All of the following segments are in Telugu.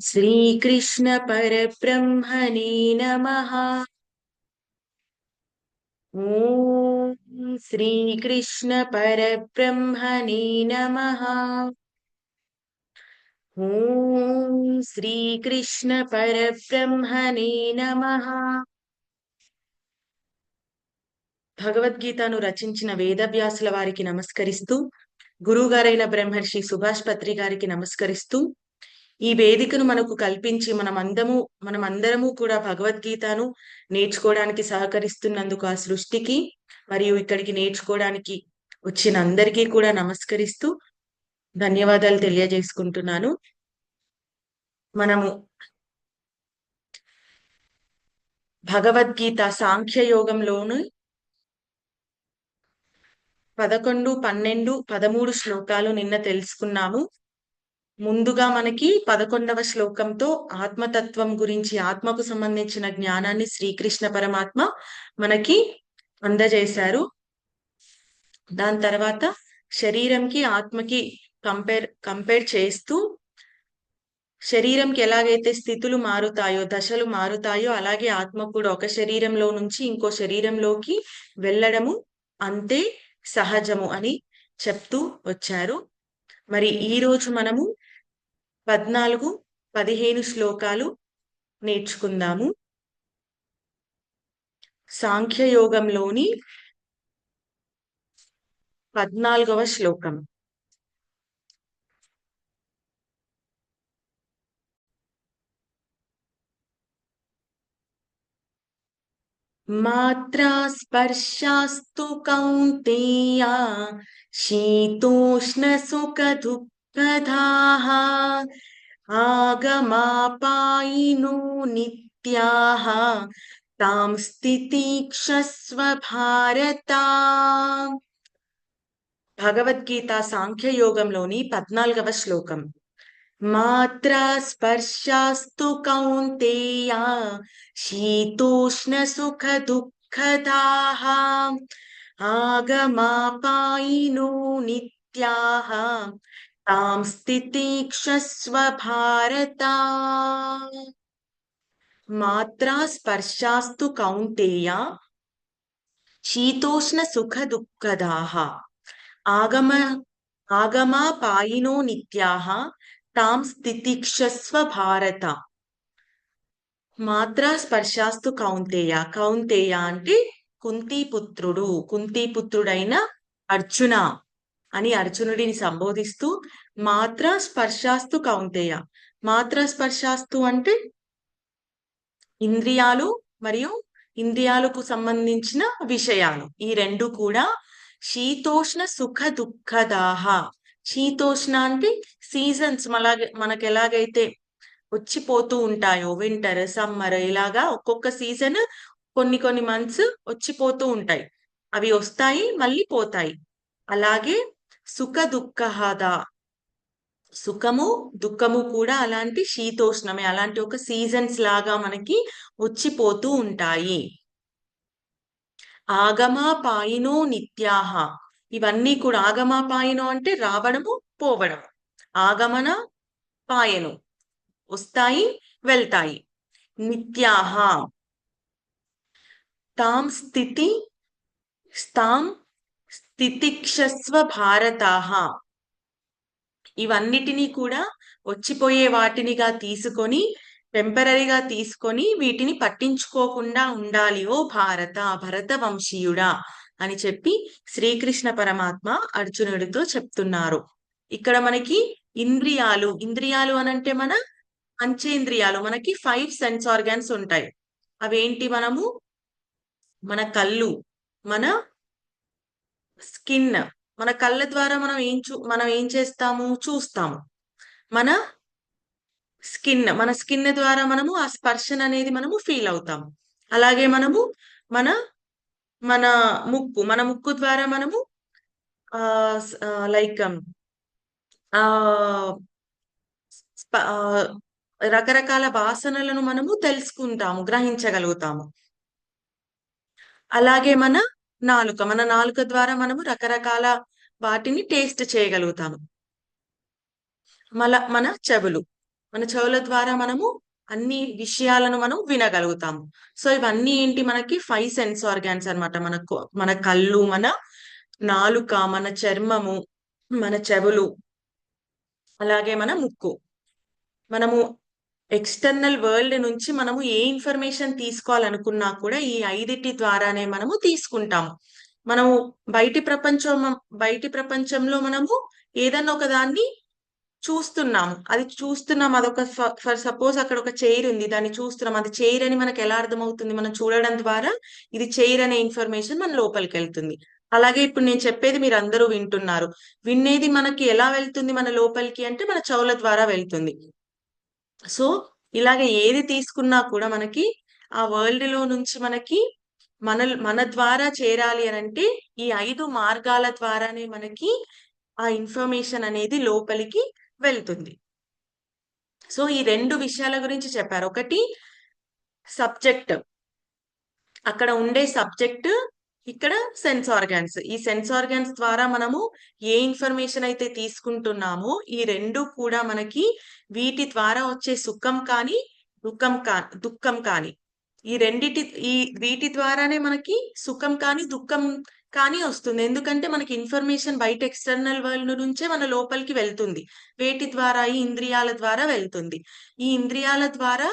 శ్రీకృష్ణ పరబ్రహ్మణే నమ. శ్రీకృష్ణ పరబ్రహ్మణే నమ. శ్రీకృష్ణ పరబ్రహ్మణే నమ. భగవద్గీతను రచించిన వేదవ్యాసుల వారికి నమస్కరిస్తూ గురువుగారైన బ్రహ్మర్షి సుభాష్ పత్రి గారికి నమస్కరిస్తూ ఈ వేదికను మనకు కల్పించి మనం అందము మనం అందరము కూడా భగవద్గీతను నేర్చుకోవడానికి సహకరిస్తున్నందుకు ఆ సృష్టికి మరియు ఇక్కడికి నేర్చుకోవడానికి వచ్చిన అందరికీ కూడా నమస్కరిస్తూ ధన్యవాదాలు తెలియజేసుకుంటున్నాను. మనము భగవద్గీత సాంఖ్య యోగంలోను పదకొండు పన్నెండు పదమూడు శ్లోకాలు నిన్న తెలుసుకున్నాము. ముందుగా మనకి పదకొండవ శ్లోకంతో ఆత్మతత్వం గురించి ఆత్మకు సంబంధించిన జ్ఞానాన్ని శ్రీకృష్ణ పరమాత్మ మనకి అందజేశారు. దాని తర్వాత శరీరంకి ఆత్మకి కంపేర్ కంపేర్ చేస్తూ శరీరంకి ఎలాగైతే స్థితులు మారుతాయో దశలు మారుతాయో అలాగే ఆత్మ కూడా ఒక శరీరంలో నుంచి ఇంకో శరీరంలోకి వెళ్ళడము అంతే. సహజము అని చెప్తూ వచ్చారు. మరి ఈ రోజు మనము పద్నాలుగు పదిహేను శ్లోకాలు నేర్చుకుందాము. సాంఖ్యయోగంలోని పద్నాలుగవ శ్లోకం. మాత్రా స్పర్శాస్తు కౌంతేయా శీతోష్ణ సుఖ దుఃఖదాః ఆగమాపాయినో నిత్యాః తాం స్థితిక్షస్వ భారత భగవద్గీత సాంఖ్యయోగంలోని పద్నాలుగవ శ్లోకం మాత్రా స్పర్శాస్తు కౌంతేయా శీతోష్ణ సుఖ దుఃఖదాః ఆగమాపాయినో నిత్యాః తాం స్థితిక్షస్వ భారత మాత్రా స్పర్శాస్తు కౌంతేయ శీతోష్ణ సుఖ తాం స్థితిక్షస్వ భారత. మాత్రా స్పర్శాస్తు కౌంతేయ. కౌంతేయ అంటే కుంతీపుత్రుడు. కుంతీపుత్రుడైన అర్జున అని అర్జునుడిని సంబోధిస్తూ మాత్ర స్పర్శాస్తు కౌంతేయ. మాత్ర స్పర్శాస్తు అంటే ఇంద్రియాలు మరియు ఇంద్రియాలకు సంబంధించిన విషయాలు. ఈ రెండు కూడా శీతోష్ణ సుఖ దుఃఖదాహ. శీతోష్ణ అంటే సీజన్స్ మనలాగే మనకు ఎలాగైతే వచ్చిపోతూ ఉంటాయో వింటర్ సమ్మర్ ఇలాగా ఒక్కొక్క సీజన్ కొన్ని కొన్ని మంత్స్ వచ్చిపోతూ ఉంటాయి. అవి వస్తాయి మళ్ళీ పోతాయి. అలాగే సుఖ దుఃఖహాద సుఖము దుఃఖము కూడా అలాంటి శీతోష్ణమే అలాంటి ఒక సీజన్స్ లాగా మనకి వచ్చిపోతూ ఉంటాయి. ఆగమాపాయినో నిత్యాహ. ఇవన్నీ కూడా ఆగమాపాయను అంటే రావడము పోవడం ఆగమన పాయను. వస్తాయి వెళ్తాయి. నిత్యాహ. తాం స్థితి తాం స్థితిక్షస్వ భారతాహ. ఇవన్నిటినీ కూడా వచ్చిపోయే వాటినిగా తీసుకొని టెంపరీగా తీసుకొని వీటిని పట్టించుకోకుండా ఉండాలి ఓ భారత భరత వంశీయుడా అని చెప్పి శ్రీకృష్ణ పరమాత్మ అర్జునుడితో చెప్తున్నారు. ఇక్కడ మనకి ఇంద్రియాలు ఇంద్రియాలు అనంటే మన పంచేంద్రియాలు మనకి ఫైవ్ సెన్స్ ఆర్గాన్స్ ఉంటాయి. అవేంటి మనము? మన కళ్ళు మన స్కిన్ మన కళ్ళ ద్వారా మనం ఏం చూ మనం ఏం చేస్తాము? చూస్తాము. మన స్కిన్ మన స్కిన్ ద్వారా మనము ఆ స్పర్శన అనేది మనము ఫీల్ అవుతాము. అలాగే మనము మన మన ముక్కు మన ముక్కు ద్వారా మనము లైక్ um, ఆ రకరకాల వాసనలను మనము తెలుసుకుంటాము గ్రహించగలుగుతాము. అలాగే మన నాలుక మన నాలుక ద్వారా మనము రకరకాల వాటిని టేస్ట్ చేయగలుగుతాము. మన మన చెవులు మన చెవుల ద్వారా మనము అన్ని విషయాలను మనం వినగలుగుతాము సో ఇవన్నీ ఏంటి మనకి? ఫైవ్ సెన్స్ ఆర్గాన్స్ అనమాట మనకు మన కళ్ళు మన నాలుక మన చర్మము మన చెవులు అలాగే మన ముక్కు. మనము ఎక్స్టర్నల్ వరల్డ్ నుంచి మనము ఏ ఇన్ఫర్మేషన్ తీసుకోవాలనుకున్నా కూడా ఈ ఐదిటి ద్వారానే మనము తీసుకుంటాము. మనము బయటి ప్రపంచం బయటి ప్రపంచంలో మనము ఏదన్నా ఒక దాన్ని చూస్తున్నాం. అది చూస్తున్నాం. అదొక ఫర్ సపోజ్ అక్కడ ఒక చైర్ ఉంది. దాన్ని చూస్తున్నాం. అది చైర్ అని మనకు ఎలా అర్థమవుతుంది? మనం చూడడం ద్వారా ఇది చైర్ అనే ఇన్ఫర్మేషన్ మన లోపలికి వెళ్తుంది అలాగే ఇప్పుడు నేను చెప్పేది మీరు అందరూ వింటున్నారు. వినేది మనకి ఎలా వెళ్తుంది మన లోపలికి అంటే మన చెవుల ద్వారా వెళ్తుంది. సో ఇలాగ ఏది తీసుకున్నా కూడా మనకి ఆ వరల్డ్లో నుంచి మనకి మన మన ద్వారా చేరాలి అని అంటే ఈ ఐదు మార్గాల ద్వారానే మనకి ఆ ఇన్ఫర్మేషన్ అనేది లోపలికి వెళ్తుంది. సో ఈ రెండు విషయాల గురించి చెప్పారు. ఒకటి సబ్జెక్ట్. అక్కడ ఉండే సబ్జెక్ట్ ఇక్కడ సెన్స్ ఆర్గాన్స్. ఈ సెన్స్ ఆర్గాన్స్ ద్వారా మనము ఏ ఇన్ఫర్మేషన్ అయితే తీసుకుంటున్నామో ఈ రెండు కూడా మనకి వీటి ద్వారా వచ్చే సుఖం కానీ దుఃఖం కా దుఃఖం కానీ. ఈ రెండిటి ఈ వీటి ద్వారానే మనకి సుఖం కానీ దుఃఖం కానీ వస్తుంది. ఎందుకంటే మనకి ఇన్ఫర్మేషన్ బయట ఎక్స్టర్నల్ వరల్డ్ నుంచే మన లోపలికి వెళ్తుంది. వేటి ద్వారా ఈ ఇంద్రియాల ద్వారా వెళ్తుంది. ఈ ఇంద్రియాల ద్వారా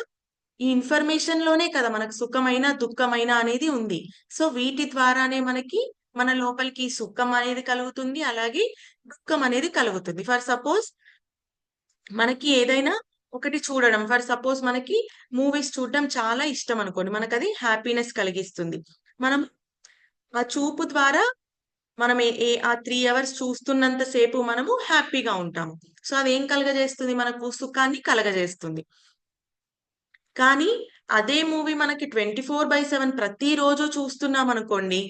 ఈ ఇన్ఫర్మేషన్లోనే కదా మనకు సుఖమైన దుఃఖమైన అనేది ఉంది. సో వీటి ద్వారానే మనకి మన లోపలికి సుఖం అనేది కలుగుతుంది. అలాగే దుఃఖం అనేది కలుగుతుంది. ఫర్ సపోజ్ మనకి ఏదైనా ఒకటి చూడడం. ఫర్ సపోజ్ మనకి మూవీస్ చూడడం చాలా ఇష్టం అనుకోండి. మనకు అది హ్యాపీనెస్ కలిగిస్తుంది. మనం ఆ చూపు ద్వారా మనం ఏ ఆ త్రీ అవర్స్ చూస్తున్నంత సేపు మనము హ్యాపీగా ఉంటాము. సో అది ఏం కలగజేస్తుంది? మనకు సుఖాన్ని కలగజేస్తుంది. కానీ అదే మూవీ మనకి ట్వంటీ ఫోర్ బై సెవెన్ ప్రతిరోజు చూస్తున్నాం అనుకోండి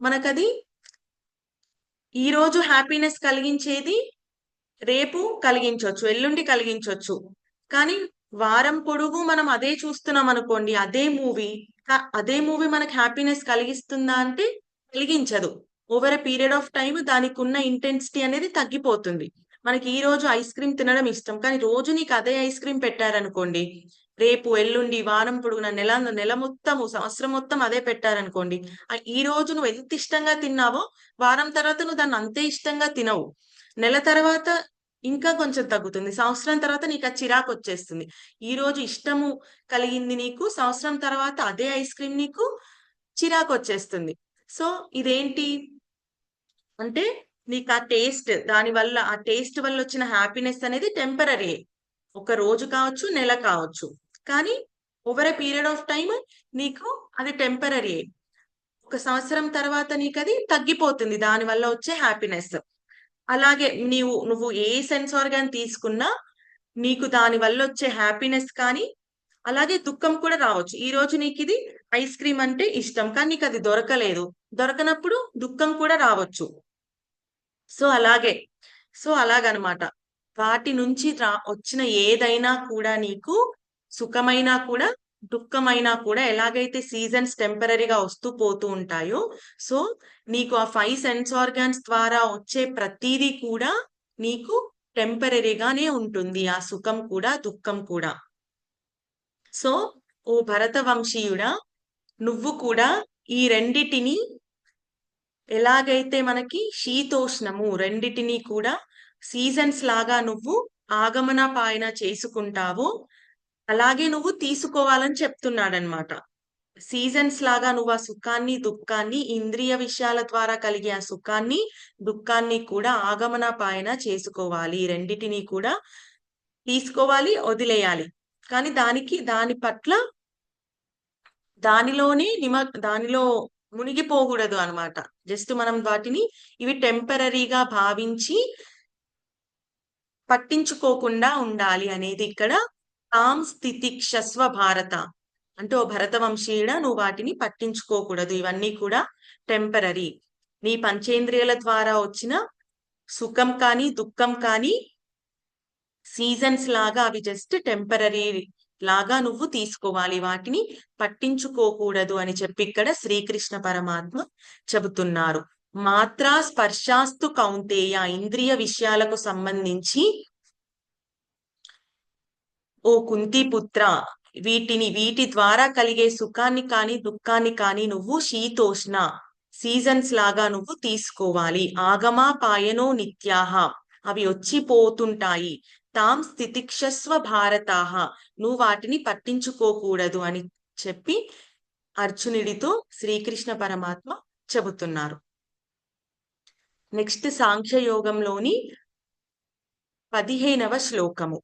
మనకది ఈ రోజు హ్యాపీనెస్ కలిగించేది రేపు కలిగించవచ్చు ఎల్లుండి కలిగించవచ్చు కానీ వారం పొడుగు మనం అదే చూస్తున్నాం అనుకోండి అదే మూవీ అదే మూవీ మనకు హ్యాపీనెస్ కలిగిస్తుందా అంటే కలిగించదు over a period of time దానికి ఉన్న ఇంటెన్సిటీ అనేది తగ్గిపోతుంది. మనకి ఈ రోజు ఐస్ క్రీమ్ తినడం ఇష్టం కానీ రోజు నీకు అదే ఐస్ క్రీమ్ పెట్టారనుకోండి రేపు ఎల్లుండి వారం పొడుగున నెల నెల మొత్తము సంవత్సరం మొత్తం అదే పెట్టారనుకోండి ఈ రోజు నువ్వు ఎంత ఇష్టంగా తిన్నావో వారం తర్వాత నువ్వు దాన్ని అంతే ఇష్టంగా తినవు. నెల తర్వాత ఇంకా కొంచెం తగ్గుతుంది. సంవత్సరం తర్వాత నీకు ఆ చిరాకు వచ్చేస్తుంది. ఈ రోజు ఇష్టము కలిగింది నీకు సంవత్సరం తర్వాత అదే ఐస్ క్రీమ్ నీకు చిరాకు వచ్చేస్తుంది. సో ఇదేంటి? అంటే నీకు ఆ టేస్ట్ దాని వల్ల ఆ టేస్ట్ వల్ల వచ్చిన హ్యాపీనెస్ అనేది టెంపరీ ఒక రోజు కావచ్చు నెల కావచ్చు. కానీ over a period of time నీకు అది టెంపరీ ఒక సంవత్సరం తర్వాత నీకు అది తగ్గిపోతుంది. దాని వల్ల వచ్చే హ్యాపీనెస్. అలాగే నీవు నువ్వు ఏ సెన్స్ ఆర్గాన్ తీసుకున్నా నీకు దాని వల్ల వచ్చే హ్యాపీనెస్ కానీ అలాగే దుఃఖం కూడా రావచ్చు. ఈ రోజు నీకు ఇది ఐస్ క్రీమ్ అంటే ఇష్టం కానీ నీకు అది దొరకలేదు. దొరకనప్పుడు దుఃఖం కూడా రావచ్చు. సో అలాగే. సో అలాగనమాట. వాటి నుంచి రా వచ్చిన ఏదైనా కూడా నీకు సుఖమైనా కూడా దుఃఖమైనా కూడా ఎలాగైతే సీజన్స్ టెంపరీగా వస్తూ పోతూ ఉంటాయో సో నీకు ఆ ఫైవ్ సెన్స్ ఆర్గాన్స్ ద్వారా వచ్చే ప్రతిదీ కూడా నీకు టెంపరీగానే ఉంటుంది. ఆ సుఖం కూడా దుఃఖం కూడా. సో ఓ భరత వంశీయుడా నువ్వు కూడా ఈ రెండిటిని ఎలాగైతే మనకి శీతోష్ణము రెండిటిని కూడా సీజన్స్ లాగా నువ్వు ఆగమన పాయన చేసుకుంటావో అలాగే నువ్వు తీసుకోవాలని చెప్తున్నాడనమాట. సీజన్స్ లాగా నువ్వు ఆ సుఖాన్ని దుఃఖాన్ని ఇంద్రియ విషయాల ద్వారా కలిగే ఆ సుఖాన్ని దుఃఖాన్ని కూడా ఆగమన పాయన చేసుకోవాలి. రెండిటిని కూడా తీసుకోవాలి వదిలేయాలి. కానీ దానికి దాని పట్ల దానిలోనే నిమ దానిలో మునిగిపోకూడదు అనమాట. జస్ట్ మనం వాటిని ఇవి టెంపరీగా భావించి పట్టించుకోకుండా ఉండాలి అనేది ఇక్కడ తాం క్షస్వ భారత. అంటే ఓ భరత వంశీయుడ నువ్వు వాటిని పట్టించుకోకూడదు. ఇవన్నీ కూడా టెంపరీ నీ పంచేంద్రియాల ద్వారా వచ్చిన సుఖం కానీ దుఃఖం కానీ సీజన్స్ లాగా అవి జస్ట్ టెంపరీ లాగా నువ్వు తీసుకోవాలి. వాటిని పట్టించుకోకూడదు అని చెప్పి ఇక్కడ శ్రీకృష్ణ పరమాత్మ చెబుతున్నారు. మాత్రా స్పర్శాస్తు కౌంతేయ ఇంద్రియ విషయాలకు సంబంధించి ఓ కుంతిపుత్ర వీటిని వీటి ద్వారా కలిగే సుఖాన్ని కాని దుఃఖాన్ని కాని నువ్వు శీతోష్ణ సీజన్స్ లాగా నువ్వు తీసుకోవాలి. ఆగమా పాయనో నిత్యాహ అవి వచ్చి పోతుంటాయి తాం స్థితిక్షస్వ భారతాహ నువ్వు వాటిని పట్టించుకోకూడదు అని చెప్పి అర్జునుడితో శ్రీకృష్ణ పరమాత్మ చెబుతున్నారు. నెక్స్ట్ సాంఖ్యయోగంలోని పదిహేనవ శ్లోకము.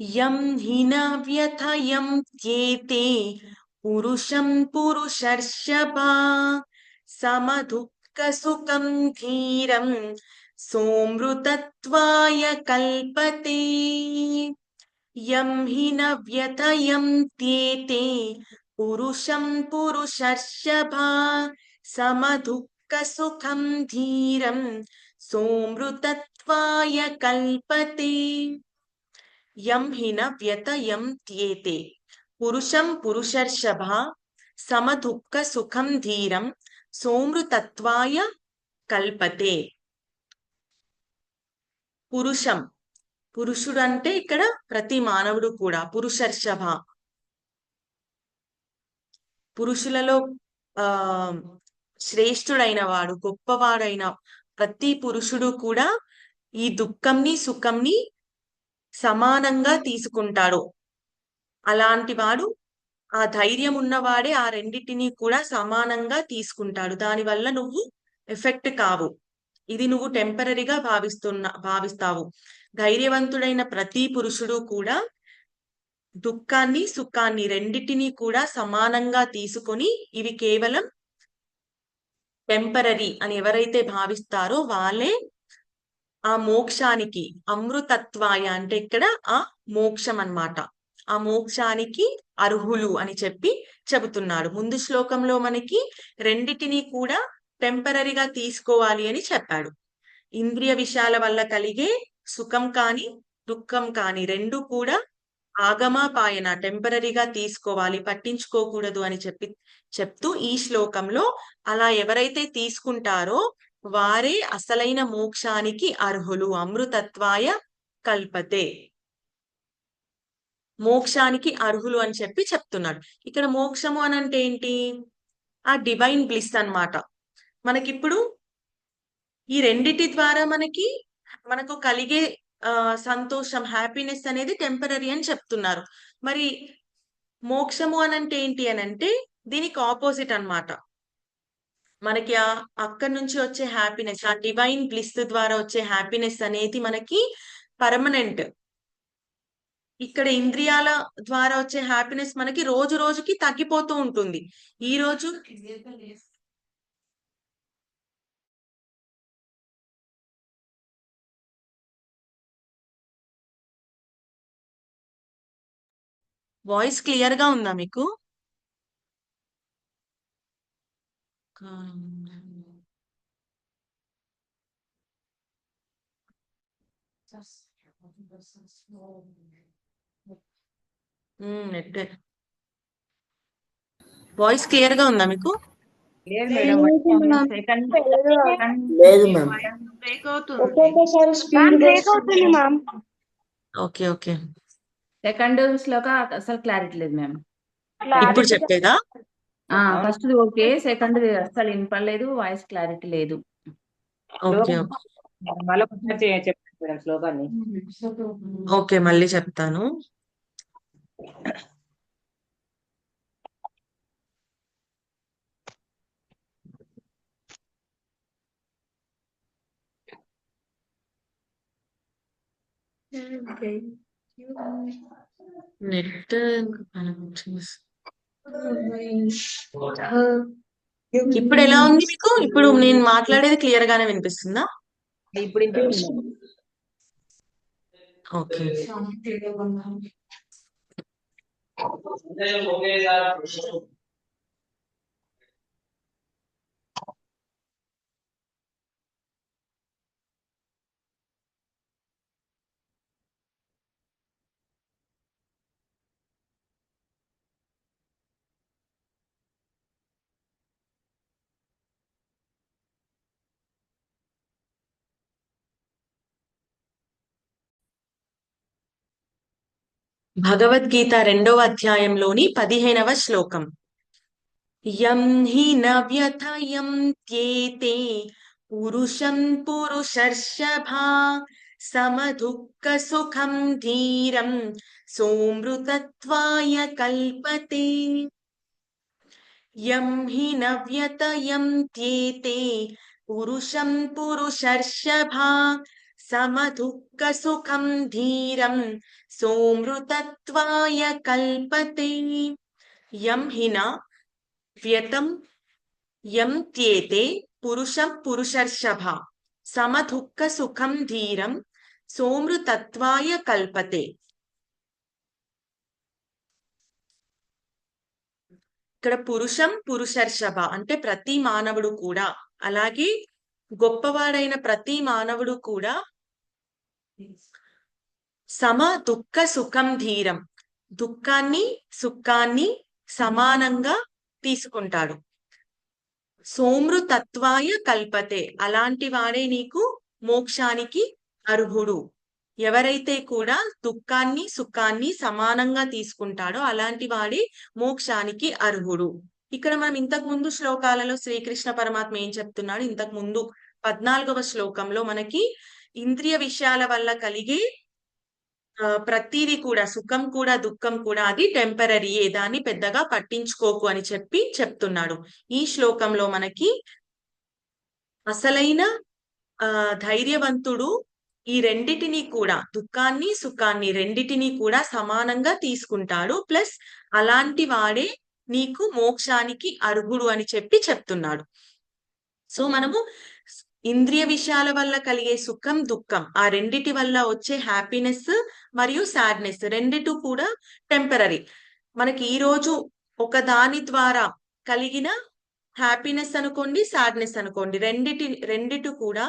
यं हिन व्यथयं त्येते पुरुषं पुरुषर्षभा समदुःखसुखं धीरं सोमृतत्वाय कल्पते। यं हिन व्यथयम् त्येते पुरुषं पुरुषर्षभा समदुःखसुखं धीरं सोमृतत्वाय कल्पते। యం హిన వ్యతయం త్యేతే. పురుషం పురుషర్షభ సమదుఃఖ సుఖం ధీరం సోమృతత్వాయ కల్పతే. పురుషం. పురుషుడు అంటే ఇక్కడ ప్రతి మానవుడు కూడా పురుషర్షభ. పురుషులలో ఆ శ్రేష్ఠుడైన వాడు గొప్పవాడైన ప్రతి పురుషుడు కూడా ఈ దుఃఖంని సుఖంని సమానంగా తీసుకుంటాడు. అలాంటి వాడు ఆ ధైర్యం ఉన్నవాడే ఆ రెండింటినీ కూడా సమానంగా తీసుకుంటాడు. దానివల్ల నువ్వు ఎఫెక్ట్ కావు. ఇది నువ్వు టెంపరీగా భావిస్తున్న భావిస్తావు. ధైర్యవంతుడైన ప్రతి పురుషుడు కూడా దుఃఖాన్ని సుఖాన్ని రెండిటిని కూడా సమానంగా తీసుకొని ఇవి కేవలం టెంపరీ అని ఎవరైతే భావిస్తారో వాళ్ళే ఆ మోక్షానికి అమృతత్వాయ అంటే ఇక్కడ ఆ మోక్షం అన్నమాట ఆ మోక్షానికి అర్హులు అని చెప్పి చెబుతున్నాడు. ముందు శ్లోకంలో మనకి రెండిటిని కూడా టెంపరీగా తీసుకోవాలి అని చెప్పాడు. ఇంద్రియ విషయాల వల్ల కలిగే సుఖం కాని దుఃఖం కాని రెండు కూడా ఆగమాపాయన టెంపరీగా తీసుకోవాలి పట్టించుకోకూడదు అని చెప్పి చెప్తూ ఈ శ్లోకంలో అలా ఎవరైతే తీసుకుంటారో వారే అసలైన మోక్షానికి అర్హులు. అమృతత్వాయ కల్పతే. మోక్షానికి అర్హులు అని చెప్పి చెప్తున్నాడు. ఇక్కడ మోక్షము అని అంటే ఏంటి? ఆ డివైన్ బ్లిస్ అన్నమాట. మనకిప్పుడు ఈ రెండిటి ద్వారా మనకి మనకు కలిగే ఆ సంతోషం హ్యాపీనెస్ అనేది టెంపరీ అని చెప్తున్నారు. మరి మోక్షము అని అంటే ఏంటి అని అంటే దీనికి ఆపోజిట్ అన్నమాట. మనకి ఆ అక్కడి నుంచి వచ్చే హ్యాపీనెస్ ఆ డివైన్ బ్లిస్ ద్వారా వచ్చే హ్యాపీనెస్ అనేది మనకి పర్మనెంట్ ఇక్కడ ఇంద్రియాల ద్వారా వచ్చే హ్యాపీనెస్ మనకి రోజు రోజుకి తగ్గిపోతూ ఉంటుంది. ఈ రోజు వాయిస్ క్లియర్గా ఉందా మీకు? నెట్ వాయిస్ క్లియర్గా ఉందా మీకు? ఓకే ఓకే సెకండ్ శ్లోక అసలు క్లారిటీ లేదు మ్యామ్ ఇప్పుడు చెప్పేదా? ఫస్ట్ ఓకే సెకండ్ అసలు వినపడలేదు వాయిస్ క్లారిటీ లేదు. ఓకే మళ్ళీ శ్లోకాన్ని. ఓకే చెప్తాను. నెట్ ఇప్పుడు ఎలా ఉంది మీకు? ఇప్పుడు నేను మాట్లాడేది క్లియర్ గానే వినిపిస్తుందా? ఇప్పుడు ఓకే. భగవద్గీత రెండవ అధ్యాయంలోని పదిహేనవ శ్లోకం. యం హి నవ్యథయం త్యేతే పురుషం పురుషర్షభా సమదుఃఖ సుఖం ధీరం సోమృతత్వాయ కల్పతే. యం హి నవ్యతయం త్యేతే పురుషం పురుషర్షభా సమదుఃఖ సుఖం ధీరం సోమృతత్వాయ కల్పతే యం హిన వ్యతం యం త్యేతే పురుషం పురుషర్షభ. సమదుఃఖ సుఖం ధీరం సోమృతత్వాయ కల్పతే ఇక్కడ పురుషం పురుషర్షభ అంటే ప్రతి మానవుడు కూడా అలాగే గొప్పవాడైన ప్రతి మానవుడు కూడా సమ దుఃఖ సుఖం ధీరం. దుఃఖాన్ని సుఖాన్ని సమానంగా తీసుకుంటాడు. సోమృతత్వాయ కల్పతే. అలాంటి వాడే నీకు మోక్షానికి అర్హుడు. ఎవరైతే కూడా దుఃఖాన్ని సుఖాన్ని సమానంగా తీసుకుంటాడో అలాంటి వాడే మోక్షానికి అర్హుడు. ఇక్కడ మనం ఇంతకు ముందు శ్లోకాలలో శ్రీకృష్ణ పరమాత్మ ఏం చెప్తున్నాడు? ఇంతకు ముందు పద్నాలుగవ శ్లోకంలో మనకి ఇంద్రియ విషయాల వల్ల కలిగే ప్రతిదీ కూడా సుఖం కూడా దుఃఖం కూడా అది టెంపరీయే దాన్ని పెద్దగా పట్టించుకోకు అని చెప్పి చెప్తున్నాడు. ఈ శ్లోకంలో మనకి అసలైన ఆ ధైర్యవంతుడు ఈ రెండిటిని కూడా దుఃఖాన్ని సుఖాన్ని రెండిటిని కూడా సమానంగా తీసుకుంటాడు. ప్లస్ అలాంటి వాడే నీకు మోక్షానికి అర్హుడు అని చెప్పి చెప్తున్నాడు. సో మనము ఇంద్రియ విషయాల వల్ల కలిగే సుఖం దుఃఖం ఆ రెండిటి వల్ల వచ్చే హ్యాపీనెస్ మరియు సాడ్నెస్ రెండిటి కూడా టెంపరీ మనకి ఈ రోజు ఒక దాని ద్వారా కలిగిన హ్యాపీనెస్ అనుకోండి సాడ్నెస్ అనుకోండి రెండిటి రెండిటి కూడా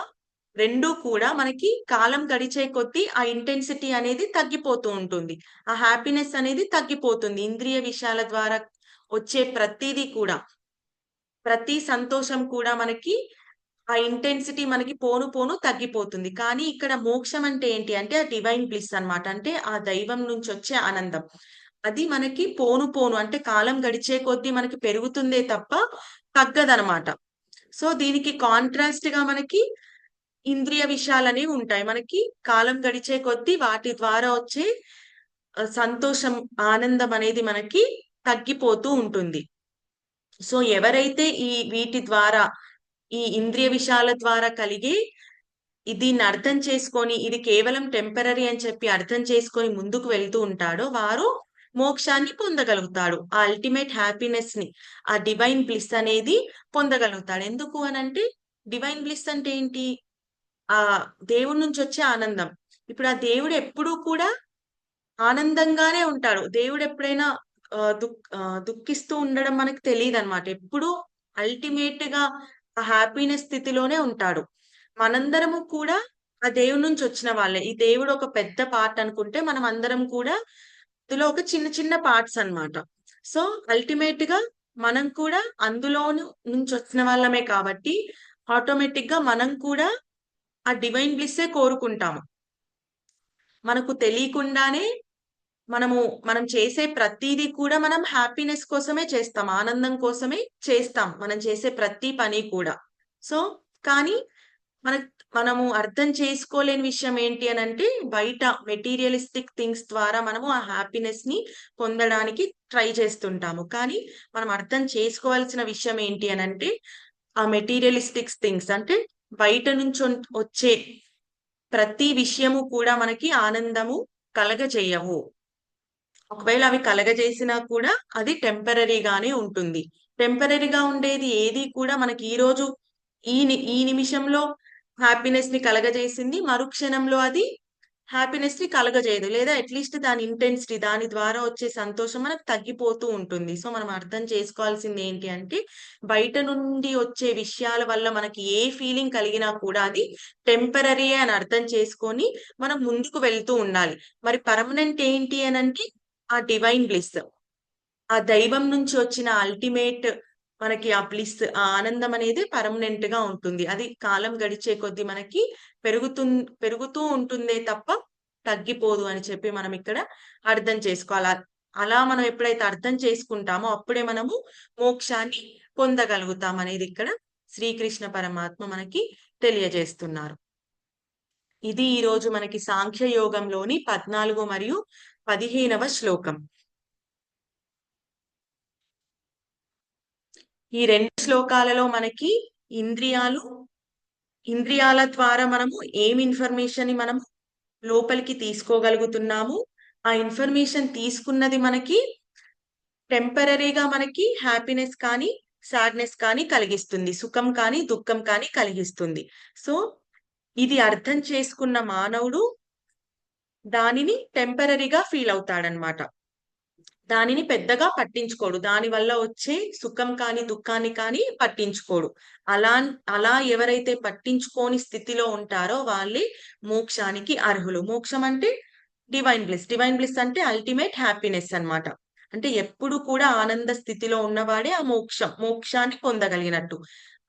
రెండు కూడా మనకి కాలం గడిచే కొద్దీ ఆ ఇంటెన్సిటీ అనేది తగ్గిపోతూ ఉంటుంది. ఆ హ్యాపీనెస్ అనేది తగ్గిపోతుంది. ఇంద్రియ విషయాల ద్వారా వచ్చే ప్రతిదీ కూడా ప్రతి సంతోషం కూడా మనకి ఆ ఇంటెన్సిటీ మనకి పోను పోను తగ్గిపోతుంది. కానీ ఇక్కడ మోక్షం అంటే ఏంటి అంటే ఆ డివైన్ బ్లిస్ అన్నమాట. అంటే ఆ దైవం నుంచి వచ్చే ఆనందం. అది మనకి పోను పోను అంటే కాలం గడిచే కొద్దీ మనకి పెరుగుతుందే తప్ప తగ్గదనమాట సో దీనికి కాంట్రాస్ట్గా మనకి ఇంద్రియ విషయాలు అనేవి ఉంటాయి. మనకి కాలం గడిచే కొద్దీ వాటి ద్వారా వచ్చే సంతోషం ఆనందం అనేది మనకి తగ్గిపోతూ ఉంటుంది. సో ఎవరైతే ఈ వీటి ద్వారా ఈ ఇంద్రియ విషయాల ద్వారా కలిగి దీన్ని అర్థం చేసుకొని ఇది కేవలం టెంపరీ అని చెప్పి అర్థం చేసుకొని ముందుకు వెళ్తూ ఉంటాడో వారు మోక్షాన్ని పొందగలుగుతాడు. ఆ అల్టిమేట్ హ్యాపీనెస్ని ఆ డివైన్ బ్లిస్ అనేది పొందగలుగుతాడు. ఎందుకు అని అంటే డివైన్ బ్లిస్ అంటే ఏంటి? ఆ దేవుడి నుంచి వచ్చే ఆనందం. ఇప్పుడు ఆ దేవుడు ఎప్పుడూ కూడా ఆనందంగానే ఉంటాడు. దేవుడు ఎప్పుడైనా దుఃఖిస్తూ ఉండడం మనకు తెలియదు అనమాట ఎప్పుడు అల్టిమేట్గా ఆ హ్యాపీనెస్ స్థితిలోనే ఉంటాడు. మనందరము కూడా ఆ దేవుడి నుంచి వచ్చిన వాళ్ళే. ఈ దేవుడు ఒక పెద్ద పార్ట్ అనుకుంటే మనం అందరం కూడా ఇందులో ఒక చిన్న చిన్న పార్ట్స్ అన్నమాట. సో అల్టిమేట్గా మనం కూడా అందులో నుంచి వచ్చిన వాళ్ళమే కాబట్టి ఆటోమేటిక్గా మనం కూడా ఆ డివైన్ బ్లిస్సే కోరుకుంటాము. మనకు తెలియకుండానే మనము మనం చేసే ప్రతిదీ కూడా మనం హ్యాపీనెస్ కోసమే చేస్తాం ఆనందం కోసమే చేస్తాం మనం చేసే ప్రతి పని కూడా. సో కానీ మన మనము అర్థం చేసుకోలేని విషయం ఏంటి అని అంటే బయట మెటీరియలిస్టిక్ థింగ్స్ ద్వారా మనము ఆ హ్యాపీనెస్ని పొందడానికి ట్రై చేస్తుంటాము. కానీ మనం అర్థం చేసుకోవాల్సిన విషయం ఏంటి అని అంటే ఆ మెటీరియలిస్టిక్ థింగ్స్ అంటే బయట నుంచి వచ్చే ప్రతి విషయము కూడా మనకి ఆనందము కలగజేయవు. ఒకవేళ అవి కలగజేసినా కూడా అది టెంపరీగానే ఉంటుంది. టెంపరీగా ఉండేది ఏది కూడా మనకి ఈ రోజు ఈ ని- ఈ నిమిషంలో హ్యాపీనెస్ని కలగజేసింది మరుక్షణంలో అది హ్యాపీనెస్ని కలగజేయదు. లేదా అట్లీస్ట్ దాని ఇంటెన్సిటీ దాని ద్వారా వచ్చే సంతోషం మనకు తగ్గిపోతూ ఉంటుంది. సో మనం అర్థం చేసుకోవాల్సింది ఏంటి అంటే బయట నుండి వచ్చే విషయాల వల్ల మనకి ఏ ఫీలింగ్ కలిగినా కూడా అది టెంపరీ అని అర్థం చేసుకొని మనం ముందుకు వెళ్తూ ఉండాలి. మరి పర్మనెంట్ ఏంటి అని అంటే ఆ డివైన్ బ్లిస్ ఆ దైవం నుంచి వచ్చిన అల్టిమేట్ మనకి ఆ బ్లిస్ ఆ ఆనందం అనేది పర్మనెంట్గా ఉంటుంది. అది కాలం గడిచే కొద్దీ మనకి పెరుగుతు పెరుగుతూ ఉంటుందే తప్ప తగ్గిపోదు అని చెప్పి మనం ఇక్కడ అర్థం చేసుకోవాలి. అలా మనం ఎప్పుడైతే అర్థం చేసుకుంటామో అప్పుడే మనము మోక్షాన్ని పొందగలుగుతాం అనేది ఇక్కడ శ్రీకృష్ణ పరమాత్మ మనకి తెలియజేస్తున్నారు. ఇది ఈ రోజు మనకి సాంఖ్య యోగంలోని పద్నాలుగు మరియు పదిహేనవ శ్లోకం. ఈ రెండు శ్లోకాలలో మనకి ఇంద్రియాలు ఇంద్రియాల ద్వారా మనము ఏం ఇన్ఫర్మేషన్ని మనము లోపలికి తీసుకోగలుగుతున్నాము ఆ ఇన్ఫర్మేషన్ తీసుకున్నది మనకి టెంపరీగా మనకి హ్యాపీనెస్ కానీ సాడ్నెస్ కానీ కలిగిస్తుంది సుఖం కానీ దుఃఖం కానీ కలిగిస్తుంది. సో ఇది అర్థం చేసుకున్న మానవుడు దానిని టెంపరీగా ఫీల్ అవుతాడనమాట దానిని పెద్దగా పట్టించుకోడు. దాని వల్ల వచ్చే సుఖం కాని దుఃఖాన్ని కానీ పట్టించుకోడు. అలా అలా ఎవరైతే పట్టించుకోని స్థితిలో ఉంటారో వాళ్ళే మోక్షానికి అర్హులు. మోక్షం అంటే డివైన్ బ్లిస్ డివైన్ బ్లిస్ అంటే అల్టిమేట్ హ్యాపీనెస్ అన్నమాట. అంటే ఎప్పుడు కూడా ఆనంద స్థితిలో ఉన్నవాడే ఆ మోక్షం. మోక్షాన్ని పొందగలిగినట్టు.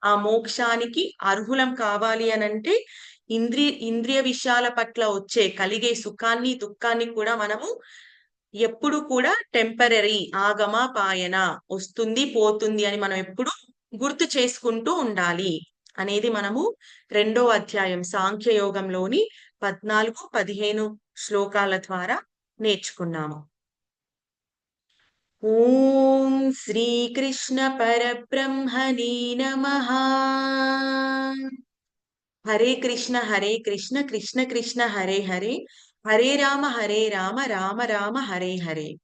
ఆ మోక్షానికి అర్హులం కావాలి అని అంటే ఇంద్రియ ఇంద్రియ విషయాల పట్ల వచ్చే కలిగే సుఖాన్ని దుఃఖాన్ని కూడా మనము ఎప్పుడు కూడా టెంపరీ ఆగమ పాయన వస్తుంది పోతుంది అని మనం ఎప్పుడు గుర్తు చేసుకుంటూ ఉండాలి అనేది మనము రెండో అధ్యాయం సాంఖ్య యోగంలోని పద్నాలుగు పదిహేను శ్లోకాల ద్వారా నేర్చుకున్నాము. ॐ श्रीकृष्णपरब्रह्मणे नमः। हरे कृष्ण हरे कृष्ण कृष्ण कृष्ण, हरे हरे। हरे राम हरे राम राम राम, हरे हरे।